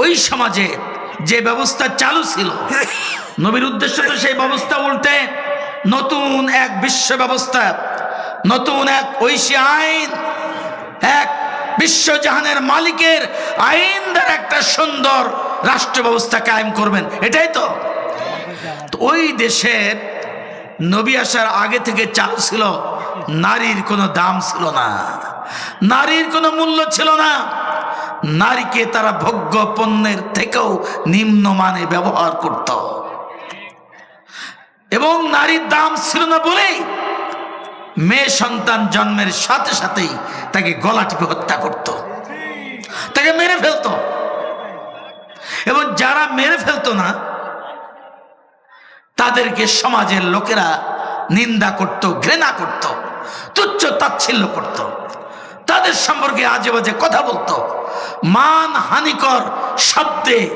ওই সমাজে যে ব্যবস্থা চালু ছিল, নবীর উদ্দেশ্য তো সেই ব্যবস্থা উল্টে নতুন এক বিশ্ব ব্যবস্থা, নতুন এক ঐশী আইন, এক বিশ্বজাহানের মালিকের আইন দ্বারা একটা সুন্দর রাষ্ট্র ব্যবস্থা কায়েম করবেন, এটাই তো। তো ওই দেশের নবী আসার আগে থেকে চালু ছিল, নারীর কোনো দাম ছিল না, নারীর কোনো মূল্য ছিল না। নারীকে তারা ভোগ্য পণ্যের থেকেও নিম্নমানে ব্যবহার করত। এবং নারীর দাম ছিল না বলেই মেয়ে সন্তান জন্মের সাথে সাথেই তাকে গলা টিপে হত্যা করত। তাকে মেরে ফেলতো। এবং যারা মেরে ফেলতো না, তাদেরকে সমাজের লোকেরা নিন্দা করত, ঘৃণা করত, তুচ্ছ তাচ্ছিল্য করত। তাদের সম্পর্কে আজে বাজে কথা বলতো। মান হানিকর শব্দে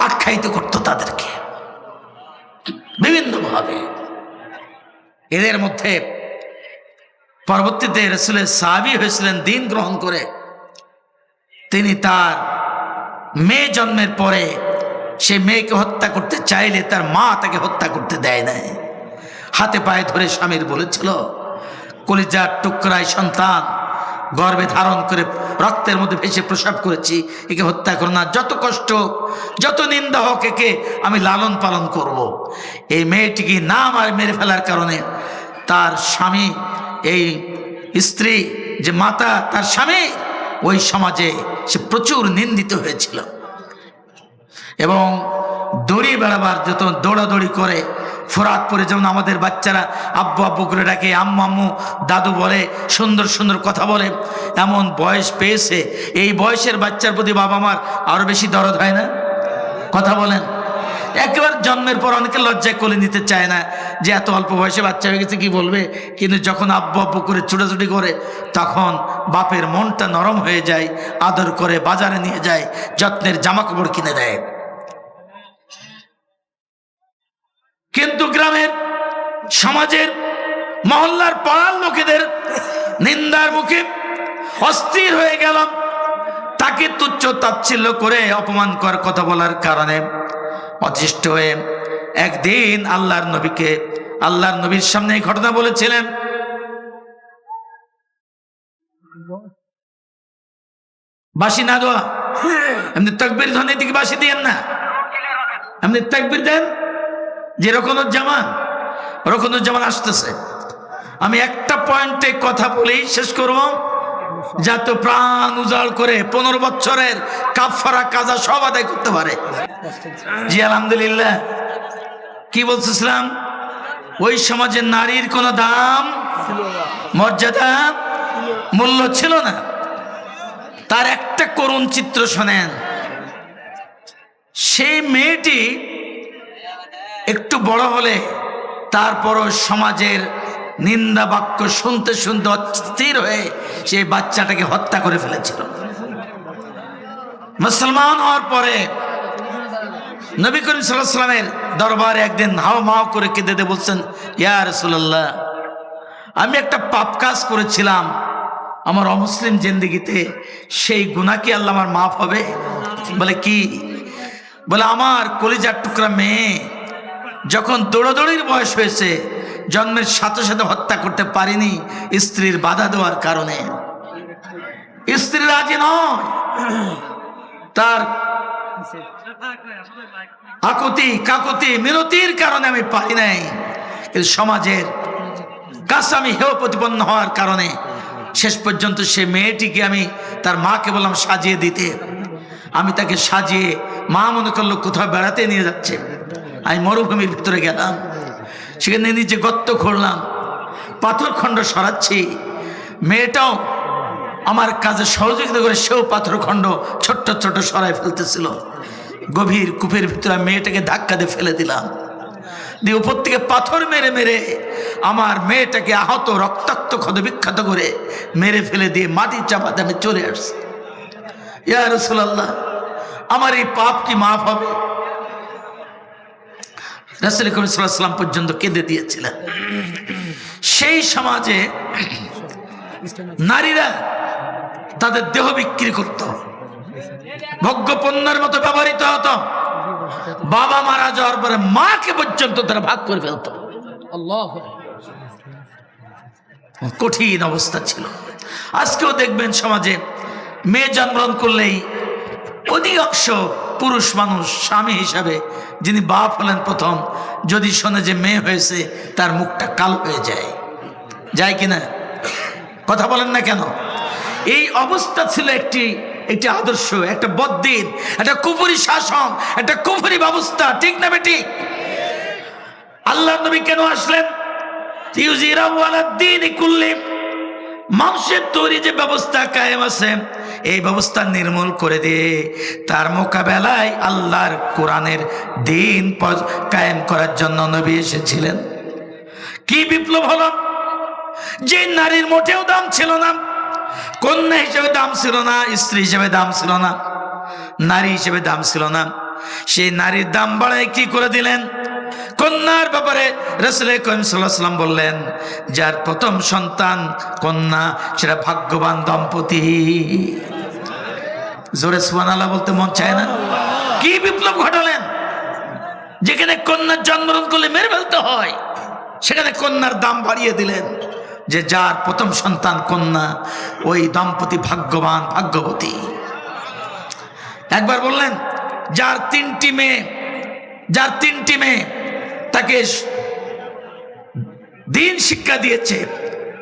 আখ্যায়িত করত তাদেরকে। বিভিন্নভাবে। এদের মধ্যে পরবর্তীতে রসুলের সাহাবি হয়েছিলেন, দিন গ্রহণ করে। তিনি তার মেয়ে জন্মের পরে সে মেয়েকে হত্যা করতে চাইলে তার মা তাকে হত্যা করতে দেয় নাই। হাতে পায়ে ধরে স্বামীর বলেছিল, কলিজার টুকরায় সন্তান গর্ভে ধারণ করে রক্তের মধ্যে ভেসে প্রসাব করেছি, একে হত্যা করো না যত কষ্ট, যত নিন্দা হোক একে আমি লালন পালন করব। এই মেয়েটিকে না আমার মেরে ফেলার কারণে তার স্বামী, এই স্ত্রী, যে মাতা, তার স্বামী, ওই সমাজে সে প্রচুর নিন্দিত হয়েছিল এবং দড়ি বেড়াবার যত দৌড়াদৌড়ি করে ফোরাত পরে যেমন আমাদের বাচ্চারা আব্বু আব্বু করে ডাকে, আম্মু আম্মু, দাদু বলে, সুন্দর সুন্দর কথা বলে, এমন বয়স পেয়েছে, এই বয়সের বাচ্চার প্রতি বাবা মার আরও বেশি দরদ হয় না? কথা বলেন। একেবারে জন্মের পর অনেকে লজ্জায় কোলে নিতে চায় না যে এত অল্প বয়সে বাচ্চা হয়ে গেছে, কি বলবে? কিন্তু যখন আব্বু আব্বু করে ছুটাছুটি করে, তখন বাপের মনটা নরম হয়ে যায়, আদর করে বাজারে নিয়ে যায়, যত্নের জামা কাপড় কিনে দেয়। কিন্তু গ্রামের সমাজের মহল্লার পাড়ার লোকেদের নিন্দার মুখে অস্থির হয়ে গেলাম। তাকে তুচ্ছ তাচ্ছিল্য করে অপমান করার কথা বলার কারণে অতিষ্ঠ হয়ে একদিন আল্লাহর নবীকে আল্লাহর নবীর সামনে এই ঘটনা বলেছিলেন। বাসি না দোয়া। এমনি তকবির ধ্বনি দিকে বাসি দিয়েন না। এমনি তকবির দেন। যে রকনুজ্জামান রকনুজ্জামান আসতেছে। আমি একটা পয়েন্টে কথা বলেই শেষ করব। যাতে প্রাণ উজাড় করে পনেরো বছরের কাফারা কাজা সব আদায় করতে পারে। জি, আলহামদুলিল্লাহ। কি বলতেছিলাম ওই সমাজে নারীর কোনো দাম, মর্যাদা, মূল্য ছিল না। তার একটা করুণ চিত্র শোনেন। সেই মেয়েটি একটু বড় হলে তারপরও সমাজের নিন্দা বাক্য শুনতে শুনতে অস্থির হয়ে সেই বাচ্চাটাকে হত্যা করে ফেলেছিল। মুসলমান হওয়ার পরে নবী করিম সাল্লামের দরবারে একদিন হাও মাও করে কেঁদে দে বলছেন, ইয়া রসুল্লাহ আমি একটা পাপ কাজ করেছিলাম। আমার অমুসলিম জিন্দিগিতে সেই গুণা কি আল্লাহ আমার মাফ হবে? বলে, কি? বলে, আমার কলিজার টুকরা মেয়ে যখন দৌড়াদৌড়ির বয়স হয়েছে, জন্মের সাথে সাথে হত্যা করতে পারিনি স্ত্রীর বাধা দেওয়ার কারণে। স্ত্রী রাজি নয়। তার আকুতি, কাকুতি, মিনতির কারণে আমি পারি নাই। কিন্তু সমাজের কাছে আমি হেয় প্রতিপন্ন হওয়ার কারণে শেষ পর্যন্ত সে মেয়েটিকে আমি তার মাকে বললাম সাজিয়ে দিতে। আমি তাকে সাজিয়ে মা মনে করল কোথাও বেড়াতে নিয়ে যাচ্ছে। আমি মরুভূমির ভিতরে গেলাম। সেখানে নিজে গর্ত খুঁড়লাম, পাথর খণ্ড সরাচ্ছি। মেয়েটাও আমার কাজে সহযোগিতা করে সেও পাথর খণ্ড ছোট্ট ছোট সরাই ফেলতেছিল। গভীর কূপের ভিতরে মেয়েটাকে ধাক্কা দিয়ে ফেলে দিলাম। দিয়ে উপর থেকে পাথর মেরে মেরে আমার মেয়েটাকে আহত, রক্তাক্ত ক্ষত বিখ্যাত করে মেরে ফেলে দিয়ে মাটির চাপাতে আমি চলে আসছি। ইয়া রসুল্লাহ আমার এই পাপ কি মাফ হবে? রাসুল করিমসাল্লাম পর্যন্ত কেঁদে দিয়েছিলেন। সেই সমাজে নারীরা তাদের দেহ বিক্রি করত। ভোগ্য পণ্যের মতো ব্যবহৃত হতো। বাবা মারা যাওয়ার পরে মাকে পর্যন্ত তারা ভাগ করে ফেলত। কঠিন অবস্থা ছিল। আজকেও দেখবেন সমাজে মেয়ে জন্মগ্রহণ করলেই অধিকাংশ পুরুষ মানুষ, স্বামী হিসাবে যিনি বাপ হলেন প্রথম, যদি শোনে যে মেয়ে হয়েছে, তার মুখটা কালো হয়ে যায়। যায় কিনা? কথা বলেন না কেন? এই অবস্থা ছিল একটি একটি আদর্শ, একটা বদ্দিন, একটা কুপুরি শাসন, একটা কুপুরি ব্যবস্থা, ঠিক না বেটি? আল্লাহ নবী কেন আসলেন? দিন কুল্লিম মানুষের তৈরি যে ব্যবস্থা কায়েম আছে, এই ব্যবস্থা নির্মূল করে দিয়ে তার মোকাবেলায় আল্লাহর কোরআনের দিন কায়েম করার জন্য নবী এসেছিলেন। কি বিপ্লব হলো? যে নারীর মোটেও দাম ছিল না, কন্যা হিসেবে দাম ছিল না, স্ত্রী হিসেবে দাম ছিল না, নারী হিসেবে দাম ছিল না। সেই নারীর দাম বাড়ায় কি করে দিলেন? কন্যার ব্যাপারে রসুল করিম সাল্লাহ সাল্লাম বললেন, যার প্রথম সন্তান কন্যা, সেটা ভাগ্যবান দম্পতি। জোরে সুবহানাল্লাহ বলতে মন চায় না? কি বিপ্লব ঘটালেন? যেখানে কন্যার জন্মগ্রহণ করলে মেরে ফেলতে হয়, সেখানে কন্যার দাম বাড়িয়ে দিলেন। যে যার প্রথম সন্তান কন্যা, ওই দম্পতি ভাগ্যবান ভাগ্যবতী। একবার বললেন, যার তিনটি মেয়ে, যার তিনটি মেয়ে তাকে দিন শিক্ষা দিয়েছে,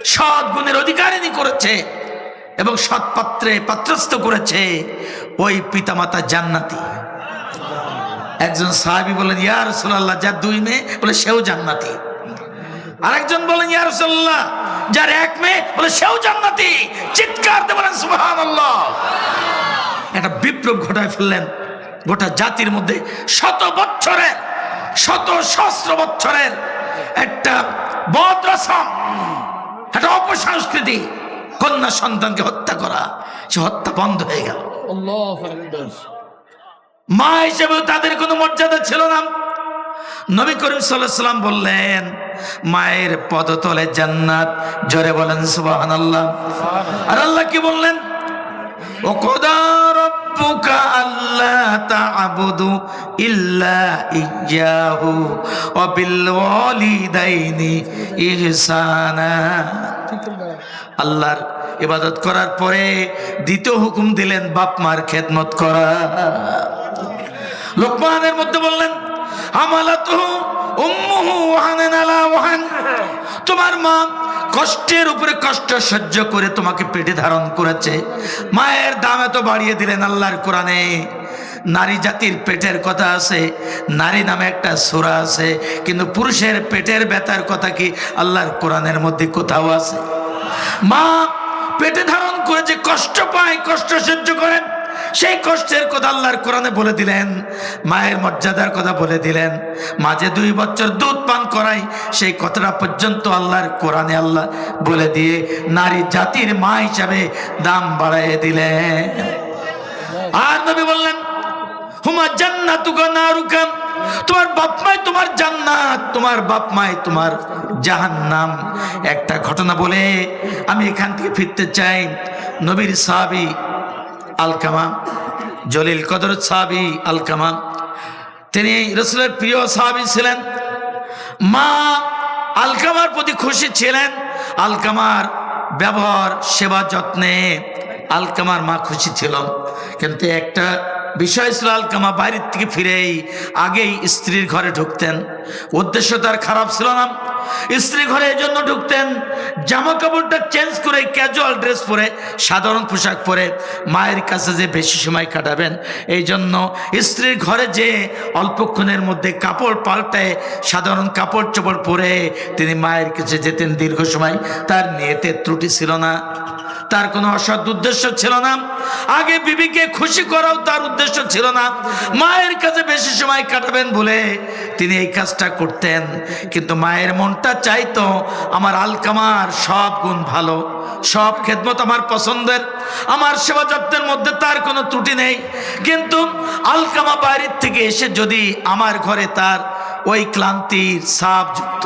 সৎ গুণের অধিকারিণী করেছে এবং সৎ পাত্রে পাত্রস্থ করেছে ওই পিতামাতা জান্নাতি। একজন সাহাবি বলেন ইয়া রসুল্লাহ যার দুই মেয়ে? বলে, সেও জান্নাতি। আরেকজন বলেন ইয়া রসুল্লাহ যার এক মেয়ে? বলে, সেও জান্নাতি। চিৎকার বলেন, সুবহানাল্লাহ। একটা বিপ্লব ঘটায় ফেললেন গোটা জাতির মধ্যে শত বছরের শত সহস্র বছরের একটা বদ্রসম একটা অপসংস্কৃতি কন্যা সন্তানকে হত্যা করা। সে হত্যা বন্ধ হয়ে গেল। মা হিসেবে তাদের কোনো মর্যাদা ছিল না। নবী করিম সাল্লাম বললেন মায়ের পদতলে জান্নাত। জোরে বলেন সুবাহ আর আল্লাহ কি বললেন? ও কোদা আল্লাহ ইল্লা ইহসানা আল্লাহর ইবাদত করার পরে দ্বিতীয় হুকুম দিলেন, বাপ মার খেদমত করা। লোকমানের মধ্যে বললেন আমালাতুহু তোমার মা কষ্টের উপরে কষ্ট সহ্য করে তোমাকে পেটে ধারণ করেছে। মায়ের দাম এত বাড়িয়ে দিলেন আল্লাহর কোরআনে। নারী জাতির পেটের কথা আছে, নারী নামে একটা সুরা আছে, কিন্তু পুরুষের পেটের ব্যথার কথা কি আল্লাহর কোরআনের মধ্যে কোথাও আছে? মা পেটে ধারণ করে যে কষ্ট পায়, কষ্ট সহ্য করেন সেই কষ্টের কথা আল্লাহর কোরআনে বলে দিলেন, মায়ের মর্যাদার কথা বলে দিলেন, মাঝে দুই বছর দুধ পান করাই, সেই কথাটা পর্যন্ত আল্লাহর কোরআনে আল্লাহ বলে দিয়ে নারী জাতির মা হিসাবে দাম বাড়াইয়ে দিলেন। আর নবী বললেন, হুমা জান্নাতুকা নারুকাম তোমার বাপ মাই তোমার জান্নাত, তোমার বাপ মাই তোমার জাহান্নাম। একটা ঘটনা বলে, আমি এখান থেকে ফিরতে চাই। নবীর সাহাবি আলকামা, জলিল কদর সাহাবি আলকামা। তিনি রসুলের প্রিয় সাহাবি ছিলেন। মা আলকামার প্রতি খুশি ছিলেন। আলকামার ব্যবহার, সেবা যত্নে আলকামার মা খুশি ছিল। কিন্তু একটা বিষয় ছিল আলকামা বাইরের থেকে ফিরেই আগেই স্ত্রীর ঘরে ঢুকতেন। উদ্দেশ্য তার খারাপ ছিল না। স্ত্রী ঘরে এই জন্য ঢুকতেন, জামা কাপড়টা চেঞ্জ করে ক্যাজুয়াল ড্রেস পরে, সাধারণ পোশাক পরে। মায়ের কাছে যে বেশি সময় কাটাবেন, এই জন্য স্ত্রীর ঘরে যে অল্পক্ষণের মধ্যে কাপড় পাল্টায় সাধারণ কাপড় চোপড় পরে তিনি মায়ের কাছে যেতেন দীর্ঘ সময়, তার নিয়েতে ত্রুটি ছিল না। তার কোনো অসৎ উদ্দেশ্য ছিল না। আগে বিবিকে খুশি করাও তার উদ্দেশ্য ছিল না। মায়ের কাছে বেশি সময় কাটাবেন বলে তিনি এই কাজটা করতেন। কিন্তু মায়ের মনটা চাইতো, আমার আলকামার সব গুণ ভালো, সব খেদমত আমার পছন্দের, আমার সেবা যত্নের মধ্যে তার কোনো ত্রুটি নেই। কিন্তু আলকামা বাইরের থেকে এসে যদি আমার ঘরে তার ওই ক্লান্তির সাপযুক্ত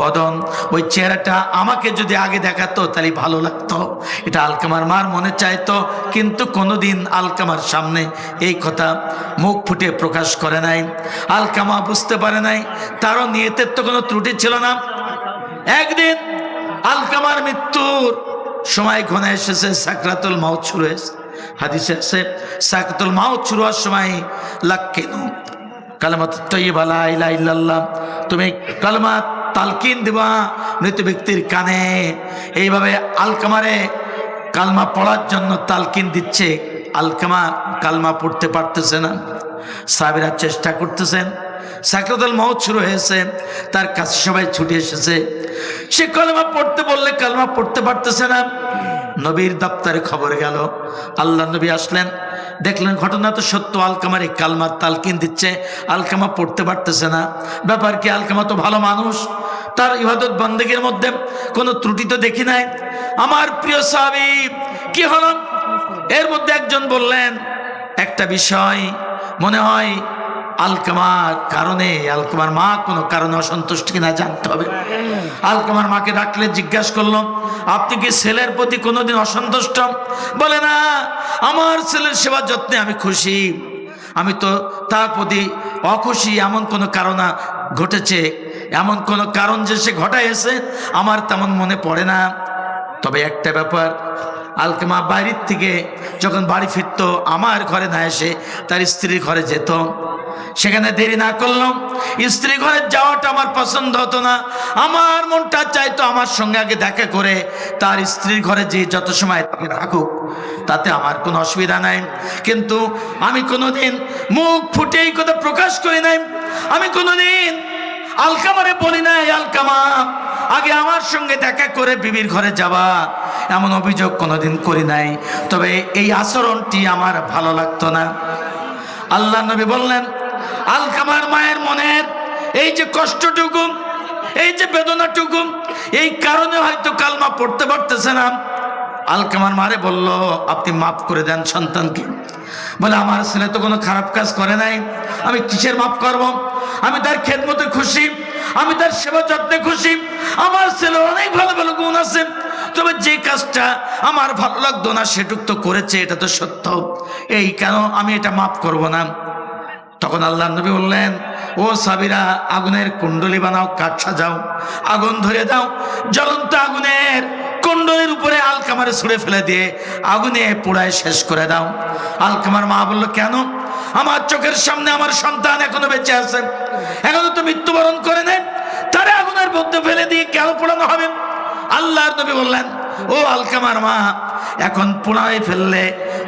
বদন, ওই চেহারাটা আমাকে যদি আগে দেখাতো, তাহলে ভালো লাগতো। এটা আলকামার মার মনে চাইতো, কিন্তু কোনোদিন আলকামার সামনে এই কথা মুখ ফুটে প্রকাশ করে নাই। আলকামা বুঝতে পারে নাই, তারও নিয়তের তো কোনো ত্রুটি ছিল না। একদিন আলকামার মৃত্যুর সময় ঘনে এসেছে, সাকরাতুল মাউত শুরু হয়েছে। হাদিসে আছে, সাকরাতুল মাউত শুরু হওয়ার সময় লাক্কেনু কালামাত তৈবা ইল্লাল্লাহ। তুমি কালমা তালকিন দিবা মৃত ব্যক্তির কানে। এইভাবে আলকামারে কালমা পড়ার জন্য তালকিন দিচ্ছে। আলকামা কালমা পড়তে পারতেছে না। সাবিরা চেষ্টা করতেছেন। সাকরাতুল মাউত শুরু হয়েছে। তার কাছে সবাই ছুটে এসেছে। সে কালমা পড়তে বললে কালমা পড়তে পারতেছে না। নবীর দপ্তরে খবর গেল। আল্লাহ নবী আসলেন। দেখলেন ঘটনা তো সত্য, আলকামার এই কালমার তালকিন দিচ্ছে, আলকামা পড়তে পারতেছে না। ব্যাপার কি, আলকামা তো ভালো মানুষ, তার ইবাদত বন্দেগের মধ্যে কোনো ত্রুটি তো দেখি নাই। আমার প্রিয় সাহাবি, কি হলো? এর মধ্যে একজন বললেন, একটা বিষয় মনে হয় আলকামার কারণে, আলকামার মা কোনো কারণে অসন্তুষ্ট কিনা জানতে হবে। আলকামার মাকে ডাকলে জিজ্ঞাসা করল আপনি কি ছেলের প্রতি কোনোদিন অসন্তুষ্ট? বলে, না, আমার ছেলের সেবা যত্নে আমি খুশি। আমি তো তার প্রতি অখুশি, এমন কোনো কারণ ঘটেছে, এমন কোনো কারণ যে সে ঘটাইছে আমার তেমন মনে পড়ে না। তবে একটা ব্যাপার আলকেমা বাইরের থেকে যখন বাড়ি ফিরতো, আমার ঘরে না এসে তার স্ত্রীর ঘরে যেত। সেখানে দেরি না করলাম। স্ত্রী ঘরে যাওয়াটা আমার পছন্দ হতো না। আমার মনটা চাইতো আমার সঙ্গে আগে দেখা করে তার স্ত্রীর ঘরে যে যত সময় তাকে থাকুক তাতে আমার কোনো অসুবিধা নাই। কিন্তু আমি কোনোদিন মুখ ফুটে এই কথা প্রকাশ করি নাই। আমি কোনোদিন আলকামারে বলি নাই, আলকামা আগে আমার সঙ্গে দেখা করে বিবির ঘরে যাবা এমন অভিযোগ কোনোদিন করি নাই। তবে এই আচরণটি আমার ভালো লাগতো না। আল্লাহ নবী বললেন আলকামার মায়ের মনের এই যে কষ্টটুকু, এই যে বেদনাটুকু, এই কারণে হয়তো কালমা পড়তে পারতেছে না। আলকামার মারে বলল, আপনি মাফ করে দেন সন্তানকে। বলে, আমার ছেলে তো কোনো খারাপ কাজ করে নাই। আমি কিসের মাফ করব? আমি তার খেদমতে খুশি। আমি তার সেবা যত্নে খুশি। আমার ছেলে অনেক ভালো ভালো গুণ আছে। তবে যে কাজটা আমার ভালো লাগতো না, সেটুক তো করেছে, এটা তো সত্য। এই কেন আমি এটা মাফ করব না? তখন আল্লাহ নবী বললেন, ও সাবিরা, আগুনের কুণ্ডলি বানাও, কাঠ সাজাও, আগুন ধরে দাও, জ্বলন্ত আগুনের কুণ্ডলির উপরে আলকামারে ছুঁড়ে ফেলে দিয়ে আগুনে পোড়ায় শেষ করে দাও। আলকামার মা বলল, কেন? আমার চোখের সামনে আমার সন্তান এখনও বেঁচে আছে এখনও তো মৃত্যুবরণ করে নেন। তারা আগুনের মধ্যে ফেলে দিয়ে কেন পোড়ানো হবে? আল্লাহর নবী বললেন, ও আলকামার মা, এখন পুনায় ফেললে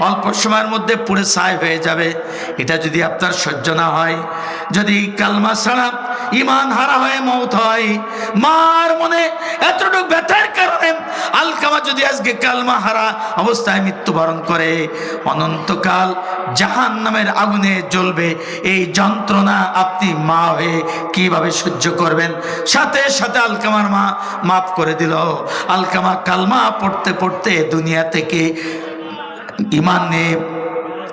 অল্প সময়ের মধ্যে পুড়ে ছাই হয়ে যাবে। এটা যদি আপনার সহ্য না হয়, যদি কালমা ছাড়া ইমান হারা হয়ে মৌত হয়। মার মনে এতটুকু ব্যথার কারণে আলকামা যদি আজকে কালমা হারা অবস্থায় মৃত্যুবরণ করে, অনন্তকাল জাহান নামের আগুনে জ্বলবে। এই যন্ত্রণা আপনি মা হয়ে কীভাবে সহ্য করবেন? সাথে সাথে আলকামার মা মাফ করে দিল। আলকামা কালমা পড়তে পড়তে দুনিয়া থেকে ইমান নিয়ে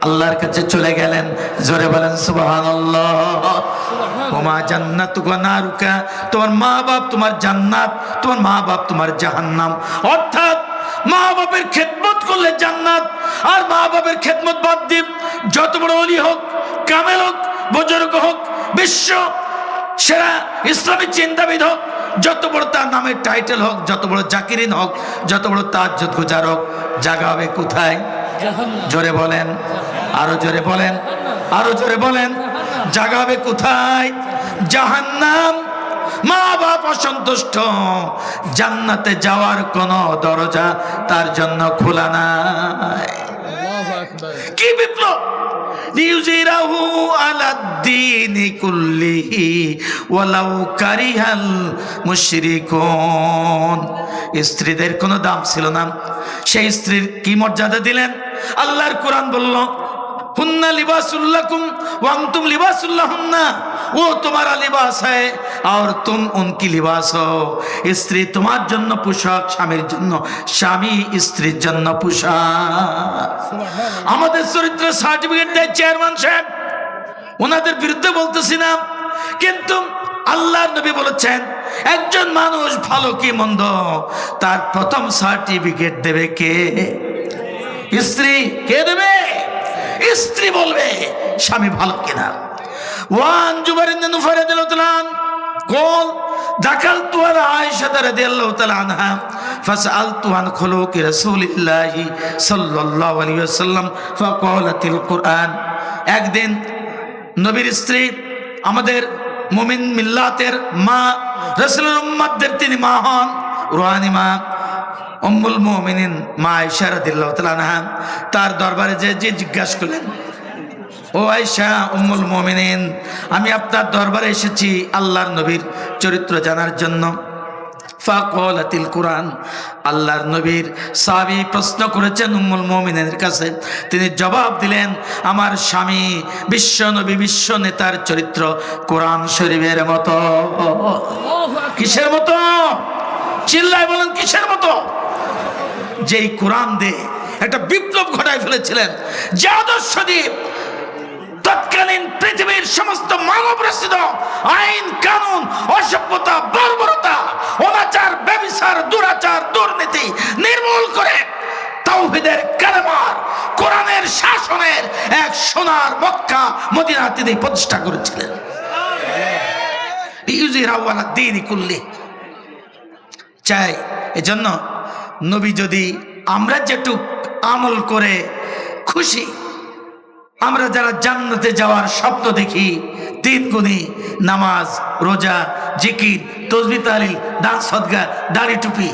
আল্লাহর কাছে চলে গেলেন। জোরে বলেন সুবহানাল্লাহ। ওমা জান্নাত নারুকা। তোমার মা বাপ তোমার জান্নাত তোমার মা বাপ তোমার জাহান্নাম। অর্থাৎ মা বাপের খেদমত করলে জান্নাত আর মা বাপের খেদমত বাদ দিন যত বড় অলি হোক কামেল হোক বুজুর্গ হোক বিশ্ব সেরা ইসলামী চিন্তাবিদ হোক যত বড় তার নামের টাইটেল হোক যত বড় জাকিরিন হোক যত বড় তার গুজার হোক জাগা হবে কোথায়? জোরে বলেন আরও জোরে বলেন আরও জোরে বলেন জাগাবে কোথায়? জাহান্নাম। মা বাপ অসন্তুষ্ট। জান্নাতে যাওয়ার কোনো দরজা তার জন্য খোলা নাই। কি বিপ্লব? লিউজিরাহু আলাদ্দিনি কুল্লিহি ওয়ালাউ কারিহাল মুশরিকুন। স্ত্রীদের কোনো দাম ছিল না। সেই স্ত্রীর কি মর্যাদা দিলেন? আল্লাহর কোরআন বলল হুন্না লিবাসুল্লাকুম ওয়া আনতুম লিবাসুল্লাহুন্না। ও তোমারা লিবাস হ্যায় আর তুম উনকি লিবাস হো স্ত্রী তোমার জন্য পোশাক স্বামীর জন্য স্বামী স্ত্রীর জন্য পোশাক। আমাদের চরিত্র সার্টিফিকেট দেয় চেয়ারম্যান সাহেব। ওনাদের বিরুদ্ধে বলতেছি না। কিন্তু আল্লাহর নবী বলেছেন একজন মানুষ ভালো কি মন্দ? তার প্রথম সার্টিফিকেট দেবে কে? স্ত্রী কে দেবে স্ত্রী বলবে স্বামী ভালো কিনা ওয়ান জুবারিন নুফারিদ রাদিয়াল্লাহু قال دخلت على عائشة رضي الله تعالى عنها فسألت عن خلق رسول الله صلى الله عليه وسلم فقالت القرآن একদিন নবীর স্ত্রী আমাদের মুমিন মিল্লাতের মা রসুলের উম্মাদের তিনি মা হন রোহানি মা অম্বুল মোমিনিন মা ইশারা দিল্লাহ তালানহা তার দরবারে যে যে জিজ্ঞাসা করলেন ও আয়সা উম্মুল মোমিনিন আমি আপনার দরবারে এসেছি আল্লাহর নবীর চরিত্র জানার জন্য। ফাকলাতিল কোরআন আল্লাহর নবীর সাবি প্রশ্ন করেছেন উম্মুল মোমিনের কাছে। তিনি জবাব দিলেন আমার স্বামী বিশ্ব নবী বিশ্ব নেতার চরিত্র কোরআন শরীফের মতো। কিসের মতো? চিল্লায় বলেন, কিসের মতো? যেই কোরআন দে একটা বিপ্লব ঘটায় ফেলেছিলেন, যে আদর্শ দিয়ে তৎকালীন পৃথিবীর সমস্ত মানব রচিত আইন, কানুন, অসভ্যতা, বর্বরতা, অনাচার ব্যবসার দুরাচার, দুর্নীতি নির্মূল করে তাওহিদের কালেমার, কোরআনের শাসনের এক সোনার মক্কা মদিনা তিনি প্রতিষ্ঠা করেছিলেন। ইউজির আওয়ালা দিন কুল্লি। চাই। এজন্য নবী যদি আমরা যেটুক আমল করে খুশি, আমরা যারা জান্নাতে যাওয়ার স্বপ্ন দেখি, তিন গুণী নামাজ, রোজা, জিকির, তসবি, তালিল, দান, সদগা, দাড়ি, টুপি,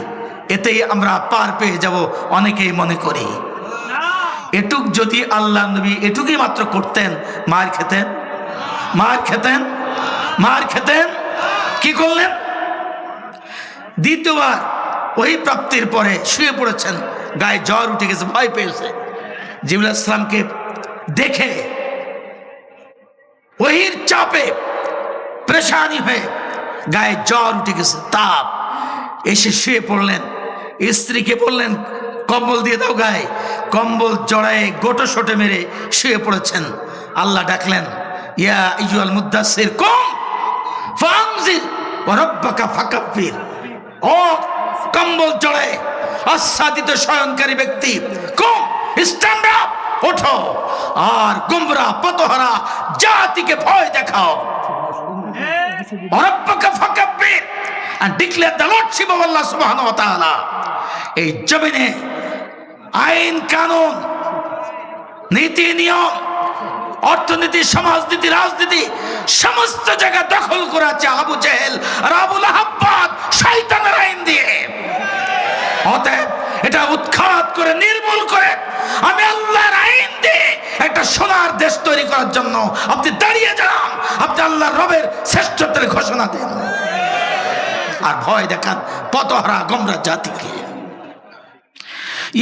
এতেই আমরা পার পেয়ে যাব অনেকেই মনে করি। এটুক যদি আল্লাহ নবী এটুকুই মাত্র করতেন, মার খেতেন? মার খেতেন? মার খেতেন? কি করলেন? দ্বিতীয়বার ওই প্রাপ্তির পরে শুয়ে পড়েছেন, গায়ে জ্বর উঠে গেছে, ভয় পেয়েছে। জিবুল ইসলামকে দেখে ওহির চাপে প্রেশানি হয়ে গায়ে জ্বর উঠে গেছে, তাপ। এসে শুয়ে পড়লেন। স্ত্রীকে বললেন, কম্বল দিয়ে দাও গায়ে। কম্বল জড়ায়ে গোটো শোটে মেরে শুয়ে পড়েছেন। আল্লাহ ডাকলেন, ইয়া ইজুয়াল মুদাসির কম ফাংজির রব্বাকা ফাকাব্বির। ও কম্বল জড়ে আচ্ছাদিত শয়নকারী ব্যক্তি কম স্ট্যান্ড আপ ওঠো। আর গুমরা, পতহারা, জাতিকে ভয় দেখাও। এই জমিনে আইন, কানুন, নীতি, নিয়ম অর্থনীতি, সমাজনীতি, রাজনীতি, সমস্ত জায়গা দখল করেছে আবু জেহেল আর আবুল শয়তানের আইন দিয়ে। অতএব এটা উৎখাত করে, নির্মূল করে আমি আল্লাহর আইন দিয়ে একটা সোনার দেশ তৈরি করার জন্য আপনি দাঁড়িয়ে যান, আপনি আল্লাহর রবের শ্রেষ্ঠত্বের ঘোষণা দেন। আর ভয় দেখান, পতহারা, গমরা জাতিকে।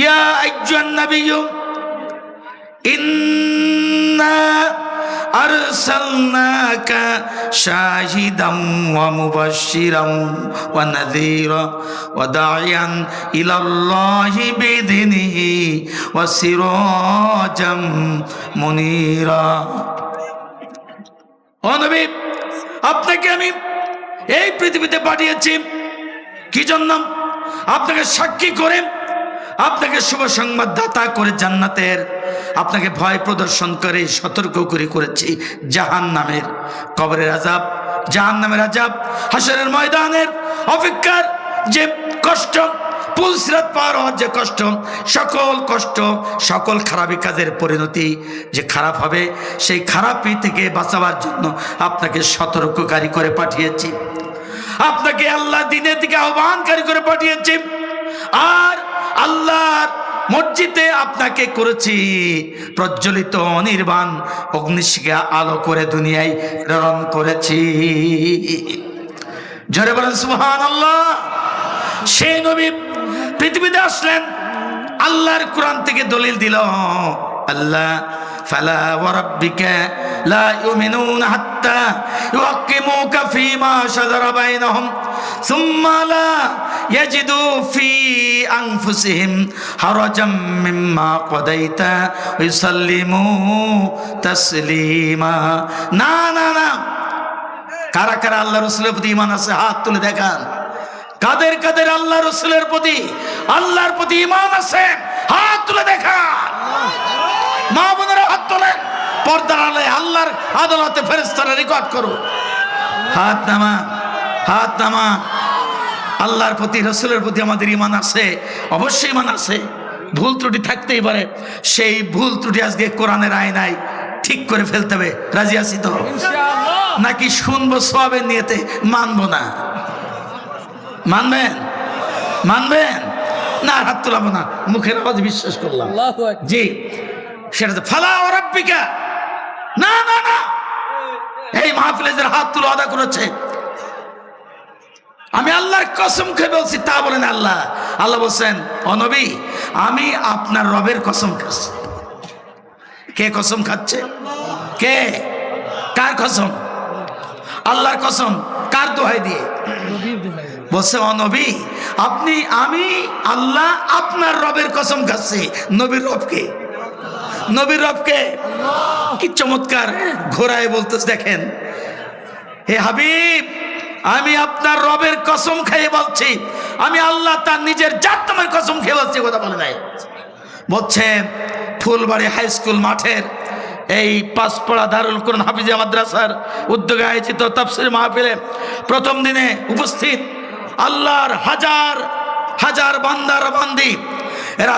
ইয়া আইয়ুহান নাবিয়্যু ইন্না আরসালনাকা শাহিদাম ওয়া মুবাশশিরাম ওয়া নাযীরা ওয়া দা'iয়ান ইলাল্লাহি ও নবী, আপনাকে আমি এই পৃথিবীতে পাঠিয়েছি। কি জন্য? আপনাকে সাক্ষী করে আপনাকে শুভ সংবাদদাতা করে জান্নাতের, আপনাকে ভয় প্রদর্শন করে, সতর্ক করে করেছি জাহান নামের কবরের আজাব জাহান নামের আজাব হাসরের ময়দানের অপেক্ষার যে কষ্ট পুলসিরাত পার হওয়ার যে কষ্ট, সকল কষ্ট, সকল খারাপি কাজের পরিণতি যে খারাপ হবে, সেই খারাপি থেকে বাঁচাবার জন্য আপনাকে সতর্ককারী করে পাঠিয়েছি। আপনাকে আল্লাহ দিনের দিকে আহ্বানকারী করে পাঠিয়েছি। আর আল্লাহর মসজিদে আপনাকে করেছি প্রজ্বলিত অনির্বাণ অগ্নিশিখা আলো করে দুনিয়ায় প্রেরণ করেছি। জোরে বলেন সুহান আল্লাহ সেই নবী পৃথিবীতে আসলেন, আল্লাহর কোরআন থেকে দলিল দিল, আল্লাহ, ফালা লা হাত্তা লা ইয়াজিদু ফি আনফুসিহিম হারাজাম মিম্মা কাদাইতা ইউসাল্লিমু তাসলিমা। না না না। কারা কারা আল্লাহ রসুলের প্রতি ইমান আছে? হাত তুলে দেখান। কাদের কাদের আল্লাহ রসুলের প্রতি, আল্লাহর প্রতি ইমান আছে? হাত তুলে দেখান। মা বোনেরা হাত তোলেন। পর্দার আলে আল্লাহর আদালতে ফেরেস্তারা রেকর্ড করো হাত নামা হাত নামা আল্লাহর প্রতি রসুলের প্রতি আমাদের ইমান আছে অবশ্যই ইমান আছে। ভুল ত্রুটি থাকতেই পারে। সেই ভুল ত্রুটি আজকে কোরআনের আয়নায় ঠিক করে ফেলতে হবে। রাজি আছি তো? নাকি শুনব সবের নিয়েতে? মানবো না। মানবেন? মানবেন? না হাত তোলাবো না। মুখের আওয়াজ বিশ্বাস করলাম। জি। সেটা তো ফালা ও রাব্বিকা না না না। এই মাহফিলে যারা হাত তুলে আদা করেছে আমি আল্লাহর কসম খেয়ে বলছি, তা বলেন আল্লাহ। আল্লাহ বলছেন অনবী আমি আপনার রবের কসম খাচ্ছি। কে কসম খাচ্ছে? কে? কার কসম? আল্লাহর কসম, কার দোহাই দিয়ে? বলছে অনবী আপনি, আমি আল্লাহ আপনার রবের কসম খাচ্ছি। নবীর রবকে নবীর রবকে কি? চমৎকার ঘোরায় বলতেছে, দেখেন। হে হাবিব আমি আপনার রবের কসম খেয়ে বলছি, আমি আল্লাহ তার নিজের জাত নামের কসম খেয়ে বলছি কথা বলে নাই। বলছে, ফুলবাড়ি হাই স্কুল মাঠের এই পাঁচপড়া দারুল কোরআন হাফিজা মাদ্রাসার উদ্যোগে আয়োজিত তাফসির মাহফিলে প্রথম দিনে উপস্থিত আল্লাহর হাজার হাজার বান্দার বান্দি, এরা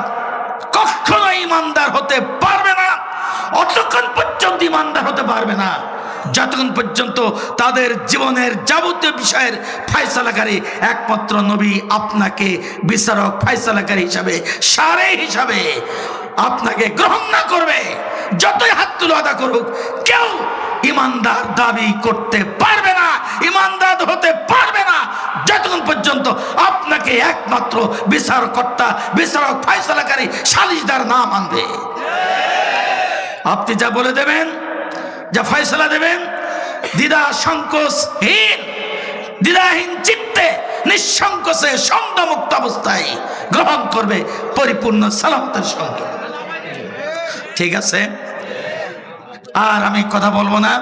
কখনো ইমানদার হতে পারবে না। অতক্ষণ পর্যন্ত ইমানদার হতে পারবে না। যতক্ষণ পর্যন্ত তাদের জীবনের যাবতীয় বিষয়ের ফায়সালাকারী একমাত্র নবী আপনাকে বিচারক, ফায়সালাকারী হিসাবে, সারে হিসাবে আপনাকে গ্রহণ না করবে, যতই হাত তুলে আদা করুক, কেউ ইমানদার দাবি করতে পারবে না, ইমানদার হতে পারবে না। যতক্ষণ পর্যন্ত আপনাকে একমাত্র বিচারকর্তা, বিচারক, ফায়সালাকারী, সালিশদার না মানবে। আপনি যা বলে দেবেন, যা ফয়সলা দেবেন, দ্বিধা সংকোচহীন দ্বিধাহীন চিত্তে, নিঃসংকোচে সন্দেহমুক্ত অবস্থায় গ্রহণ করবে পরিপূর্ণ সালামতের সঙ্গে। ঠিক আছে? আর আমি কথা বলব না।